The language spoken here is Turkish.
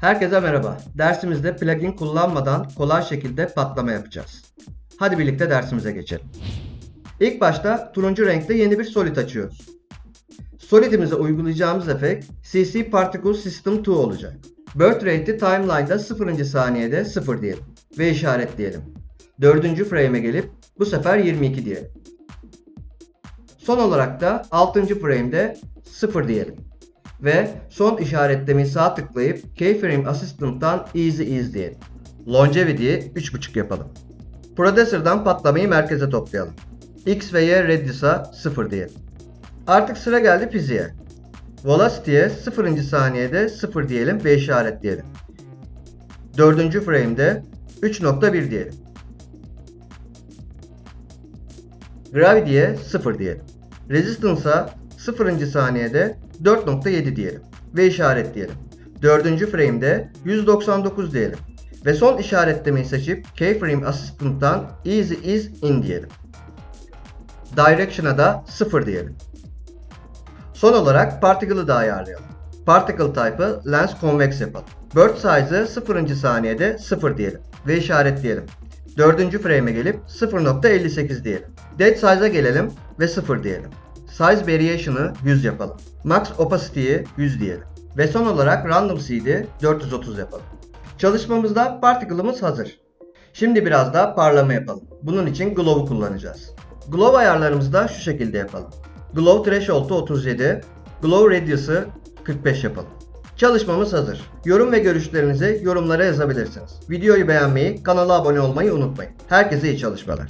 Herkese merhaba. Dersimizde plugin kullanmadan kolay şekilde patlama yapacağız. Hadi birlikte dersimize geçelim. İlk başta turuncu renkte yeni bir solid açıyoruz. Solid'imize uygulayacağımız efekt CC Particle System 2 olacak. Birth rate'i timeline'da 0. saniyede 0 diyelim ve işaretleyelim. 4. frame'e gelip bu sefer 22 diyelim. Son olarak da 6. frame'de 0 diyelim. Ve son işaretlemeyi sağ tıklayıp Keyframe Assistant'tan Easy Ease diyelim. Longevity'yi 3.5 yapalım. Processor'dan patlamayı merkeze toplayalım. X ve Y radius'a 0 diyelim. Artık sıra geldi fiziğe. Velocity'ye 0. saniyede 0 diyelim ve işaretleyelim. 4. frame'de 3.1 diyelim. Gravity'ye 0 diyelim. Resistance'a 0. saniyede 4.7 diyelim ve işaretleyelim. 4. frame'de 199 diyelim. Ve son işaretlemeyi seçip Keyframe Assistant'tan Easy Ease In diyelim. Direction'a da 0 diyelim. Son olarak Particle'ı da ayarlayalım. Particle type'ı Lens Convex yapalım. Bird size'ı 0. saniyede 0 diyelim ve işaretleyelim. 4. frame'e gelip 0.58 diyelim. Dead size'a gelelim ve 0 diyelim. Size variation'ı 100 yapalım. Max opacity'yi 100 diyelim. Ve son olarak random seed'i 430 yapalım. Çalışmamızda particle'ımız hazır. Şimdi biraz daha parlama yapalım. Bunun için glow'u kullanacağız. Glow ayarlarımızı da şu şekilde yapalım. Glow threshold'u 37, glow radius'ı 45 yapalım. Çalışmamız hazır. Yorum ve görüşlerinizi yorumlara yazabilirsiniz. Videoyu beğenmeyi, kanala abone olmayı unutmayın. Herkese iyi çalışmalar.